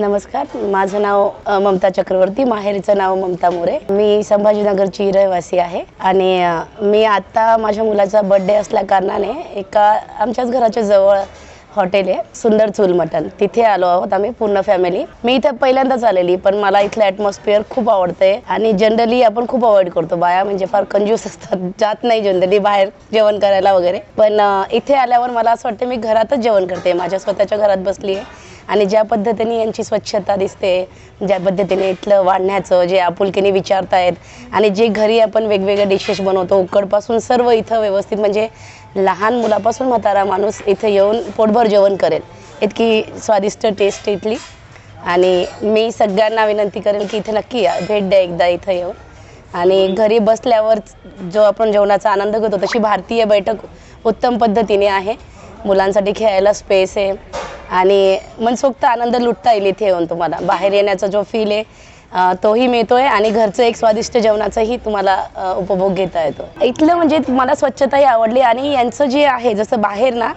नमस्कार माझं नाव ममता चक्रवर्ती माहेरचं नाव ममता मोरे. मी संभाजीनगरची रहिवासी आहे आणि मी आत्ता माझ्या मुलाचा बड्डे असल्या कारणाने एका आमच्याच घराच्या जवळ हॉटेल आहे सुंदर चूल मटण. तिथे आलो आहोत आम्ही पूर्ण फॅमिली मी इथे पहिल्यांदाच आलेली पण मला इथलं ॲटमॉस्फिअर खूप आवडते आणि जनरली आपण खूप अवॉइड करतो. बाया म्हणजे फार कंजूस असतात जात नाही जनरली बाहेर जेवण करायला वगैरे. पण इथे आल्यावर मला असं वाटतं मी घरातच जेवण करते. माझ्या स्वतःच्या घरात बसली आहे आणि ज्या पद्धतीने यांची स्वच्छता दिसते ज्या पद्धतीने इथलं वाढण्याचं जे आपुलकीने विचारतायत आणि जे घरी आपण वेगवेगळे डिशेस बनवतो उकडपासून सर्व इथं व्यवस्थित म्हणजे लहान मुलापासून म्हातारा माणूस इथं येऊन पोटभर जेवण करेल. इतकी स्वादिष्ट टेस्ट इथली. आणि मी सगळ्यांना विनंती करेन की इथे नक्की या भेट द्या एकदा इथं येऊन. आणि घरी बसल्यावर जो आपण जेवणाचा आनंद घेतो तशी भारतीय बैठक उत्तम पद्धतीने आहे. मुलांसाठी खेळायला स्पेस आहे. आणि मनसोक्त आनंद लुटता येईल इथे येऊन तुम्हाला. बाहेर येण्याचा जो फील आहे तोही मिळतोय आणि घरचं एक स्वादिष्ट जेवणाचाही तुम्हाला उपभोग घेता येतो. इथलं म्हणजे मला स्वच्छताही आवडली आणि यांचं जे आहे जसं बाहेर ना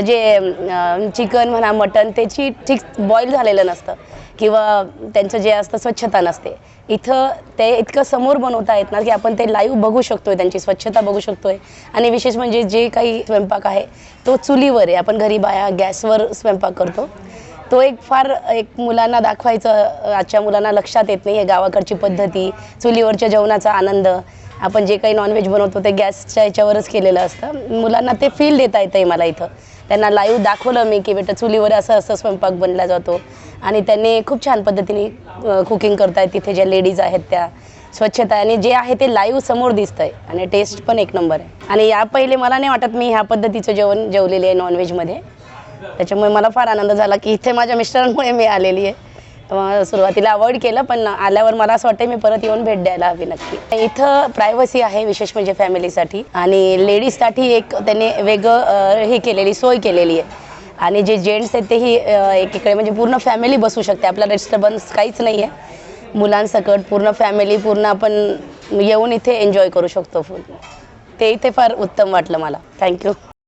जे चिकन म्हणा मटन त्याची ठीक बॉईल झालेलं नसतं किंवा त्यांचं जे असतं स्वच्छता नसते. इथं ते इतकं समोर बनवता येत ना की आपण ते लाईव्ह बघू शकतोय त्यांची स्वच्छता बघू शकतोय. आणि विशेष म्हणजे जे काही स्वयंपाक आहे तो चुलीवर आहे. आपण घरी बाया गॅसवर स्वयंपाक करतो. तो एक फार एक मुलांना दाखवायचं आजच्या मुलांना लक्षात येत नाही आहे गावाकडची पद्धती चुलीवरच्या जेवणाचा आनंद. आपण जे काही नॉनव्हेज बनवतो ते गॅसच्या याच्यावरच केलेलं असतं. मुलांना ते फील देता येतं आहे मला इथं. त्यांना लाईव्ह दाखवलं मी की बेटा चुलीवर असं असं स्वयंपाक बनला जातो. आणि त्यांनी खूप छान पद्धतीने कुकिंग करतायत तिथे ज्या लेडीज आहेत त्या. स्वच्छता आणि जे आहे ते लाईव्ह समोर दिसतंय. आणि टेस्ट पण एक नंबर आहे. आणि या पहिले मला नाही वाटत मी ह्या पद्धतीचं जेवण जेवलेले आहे नॉनव्हेजमध्ये त्याच्यामुळे मला फार आनंद झाला की इथे माझ्या मिस्टरांमुळे मी आलेली आहे. सुरुवातीला अवॉइड केलं पण आल्यावर मला असं वाटतं मी परत येऊन भेट द्यायला हवी नक्की. इथं प्रायव्हसी आहे विशेष म्हणजे फॅमिलीसाठी आणि लेडीजसाठी एक त्यांनी वेगळं हे केलेली सोय केलेली आहे. आणि जे जेंट्स आहेत तेही एकीकडे म्हणजे पूर्ण फॅमिली बसू शकते. आपला डिस्टर्बन्स काहीच नाही आहे मुलांसकट पूर्ण फॅमिली पूर्ण आपण येऊन इथे एन्जॉय करू शकतो. फुल ते इथे फार उत्तम वाटलं मला. थँक्यू